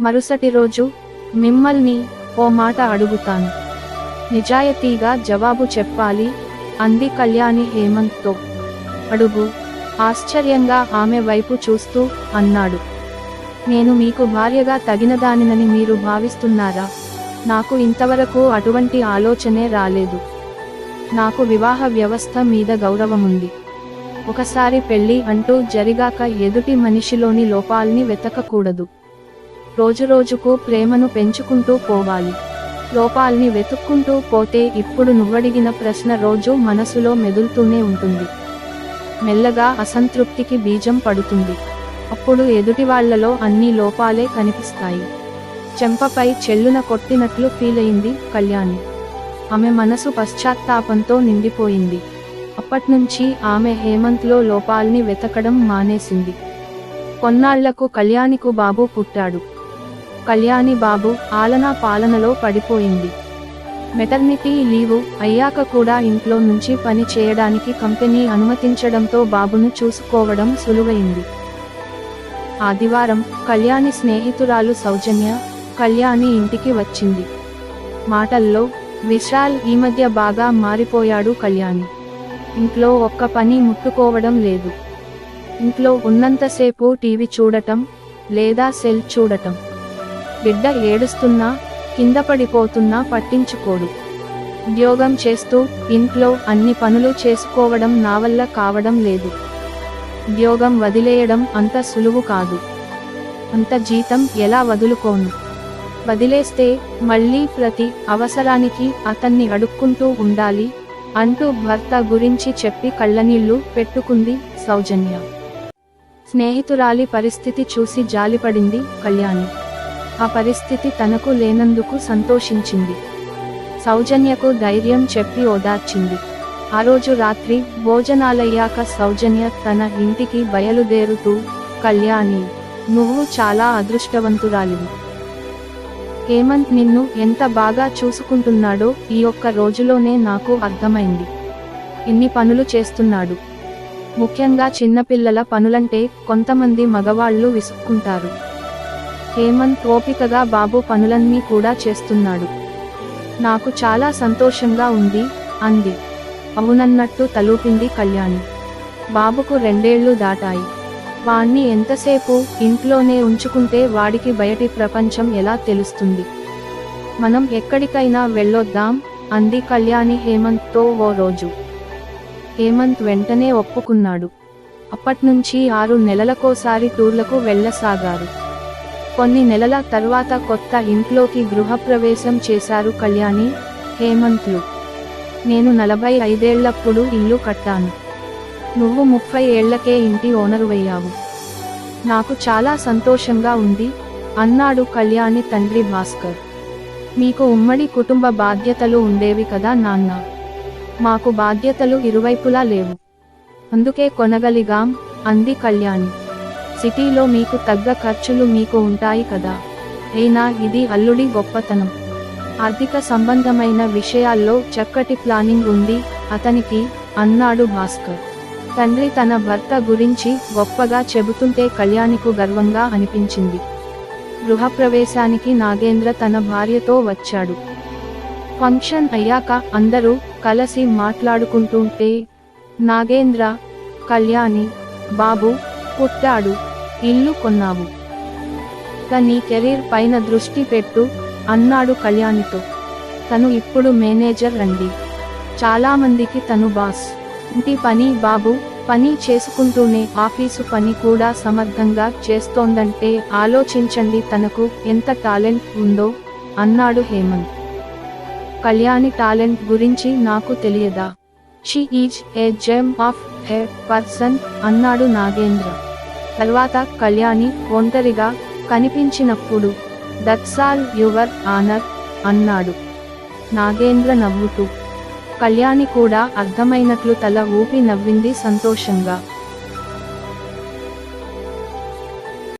మరుసటి రోజు మిమ్మల్ని ఓ మాట అడుగుతాను. నిజాయితీగా జవాబు చెప్పాలి అంది కళ్యాణి హేమంత్తో. అడుగు ఆశ్చర్యంగా ఆమె వైపు చూస్తూ అన్నాడు. నేను మీకు భార్యగా తగినదానినని మీరు భావిస్తున్నారా? నాకు ఇంతవరకు అటువంటి ఆలోచనే రాలేదు. నాకు వివాహ వ్యవస్థ మీద గౌరవముంది. ఒకసారి పెళ్ళి అంటూ జరిగాక ఎదుటి మనిషిలోని లోపాల్ని వెతకకూడదు. రోజురోజుకు ప్రేమను పెంచుకుంటూ పోవాలి. లోపాల్ని వెతుక్కుంటూ పోతే ఇప్పుడు నువ్వడిగిన ప్రశ్న రోజు మనసులో మెదులుతూనే ఉంటుంది. మెల్లగా అసంతృప్తికి బీజం పడుతుంది. అప్పుడు ఎదుటివాళ్ళలో అన్ని లోపాలే కనిపిస్తాయి. చెంపపై చెల్లున కొట్టినట్లు ఫీలయింది కళ్యాణి. ఆమె మనసు పశ్చాత్తాపంతో నిండిపోయింది. అప్పట్నుంచి ఆమె హేమంత్లో లోపాల్ని వెతకడం మానేసింది. కొన్నాళ్ళకు కళ్యాణికు బాబు పుట్టాడు. కళ్యాణి బాబు ఆలనా పాలనలో పడిపోయింది. మెటర్నిటీ లీవు అయ్యాక కూడా ఇంట్లో నుంచి పని చేయడానికి కంపెనీ అనుమతించడంతో బాబును చూసుకోవడం సులువైంది. ఆదివారం కళ్యాణి స్నేహితురాలు సౌజన్య కళ్యాణి ఇంటికి వచ్చింది. మాటల్లో విశాల్ ఈ మధ్య బాగా మారిపోయాడు కళ్యాణి. ఇంట్లో ఒక్క పని ముట్టుకోవడం లేదు. ఇంట్లో ఉన్నంతసేపు టీవీ చూడటం లేదా సెల్ చూడటం. బిడ్డ ఏడుస్తున్నా కింద పడిపోతున్నా పట్టించుకోడు. ఉద్యోగం చేస్తూ ఇంట్లో అన్ని పనులు చేసుకోవడం నా వల్ల కావడం లేదు. ఉద్యోగం వదిలేయడం అంత సులువు కాదు. అంత జీతం ఎలా వదులుకోను? వదిలేస్తే మళ్ళీ ప్రతి అవసరానికి అతన్ని అడుక్కుంటూ ఉండాలి అంటూ భర్త గురించి చెప్పి కళ్ళనీళ్ళు పెట్టుకుంది సౌజన్య. స్నేహితురాలి పరిస్థితి చూసి జాలిపడింది కళ్యాణి. ఆ పరిస్థితి తనకు లేనందుకు సంతోషించింది. సౌజన్యకు ధైర్యం చెప్పి ఓదార్చింది. ఆ రోజు రాత్రి భోజనాలయ్యాక సౌజన్య తన ఇంటికి బయలుదేరుతూ కళ్యాణి నువ్వు చాలా అదృష్టవంతురాలివి. హేమంత్ నిన్ను ఎంత బాగా చూసుకుంటున్నాడో ఈ ఒక్క రోజులోనే నాకు అర్థమైంది. ఇన్ని పనులు చేస్తున్నాడు. ముఖ్యంగా చిన్నపిల్లల పనులంటే కొంతమంది మగవాళ్ళు విసుక్కుంటారు. హేమంత్ ఓపికగా బాబు పనులన్నీ కూడా చేస్తున్నాడు. నాకు చాలా సంతోషంగా ఉంది అంది. అవునన్నట్టు తలూపింది కళ్యాణి. బాబుకు రెండేళ్ళు దాటాయి. వాణ్ణి ఎంతసేపు ఇంట్లోనే ఉంచుకుంటే వాడికి బయటి ప్రపంచం ఎలా తెలుస్తుంది? మనం ఎక్కడికైనా వెళ్ళొద్దాం అంది కళ్యాణి హేమంత్తో ఓ రోజు. హేమంత్ వెంటనే ఒప్పుకున్నాడు. అప్పట్నుంచి ఆరు నెలలకోసారి టూర్లకు వెళ్ళసాగారు. కొన్ని నెలల తర్వాత కొత్త ఇంట్లోకి గృహప్రవేశం చేశారు కళ్యాణి హేమంత్లు నేను నలభై ఐదేళ్ళప్పుడు ఇల్లు కట్టాను. నువ్వు ముప్పై ఏళ్ళకే ఇంటి ఓనరువయ్యావు నాకు చాలా సంతోషంగా ఉంది అన్నాడు కళ్యాణి తండ్రి భాస్కర్. మీకు ఉమ్మడి కుటుంబ బాధ్యతలు ఉండేవి కదా నాన్న. మాకు బాధ్యతలు ఇరువైపులా లేవు. అందుకే కొనగలిగాం అంది కళ్యాణి. సిటీలో మీకు తగ్గ ఖర్చులు మీకు ఉంటాయి కదా. అయినా ఇది అల్లుడి గొప్పతనం. ఆర్థిక సంబంధమైన విషయాల్లో చక్కటి ప్లానింగ్ ఉంది అతనికి అన్నాడు భాస్కర్. తండ్రి తన భర్త గురించి గొప్పగా చెబుతుంటే కళ్యాణికు గర్వంగా అనిపించింది. గృహప్రవేశానికి నాగేంద్ర తన భార్యతో వచ్చాడు. ఫంక్షన్ అయ్యాక అందరూ కలిసి మాట్లాడుకుంటుంటే నాగేంద్ర కళ్యాణి బాబు పుట్టాడు. ఇల్లు కొన్నావు. ఇక నీ కెరీర్ పైన దృష్టి పెట్టు అన్నాడు కళ్యాణితో. తను ఇప్పుడు మేనేజర్ రండి. చాలామందికి తను బాస్. ఇంటి పని బాబు పని చేసుకుంటూనే ఆఫీసు పని కూడా సమర్థంగా చేస్తోందంటే ఆలోచించండి తనకు ఎంత టాలెంట్ ఉందో అన్నాడు హేమంత్. కళ్యాణి టాలెంట్ గురించి నాకు తెలియదా? She is a gem of a person అన్నాడు నాగేంద్ర. తర్వాత కళ్యాణి ఒంటరిగా కనిపించినప్పుడు దత్సాల్ యువర్ ఆనర్ అన్నాడు. నాగేంద్ర నవ్వుతూ. కళ్యాణి కూడా అర్థమైనట్లు తల ఊపి నవ్వింది సంతోషంగా.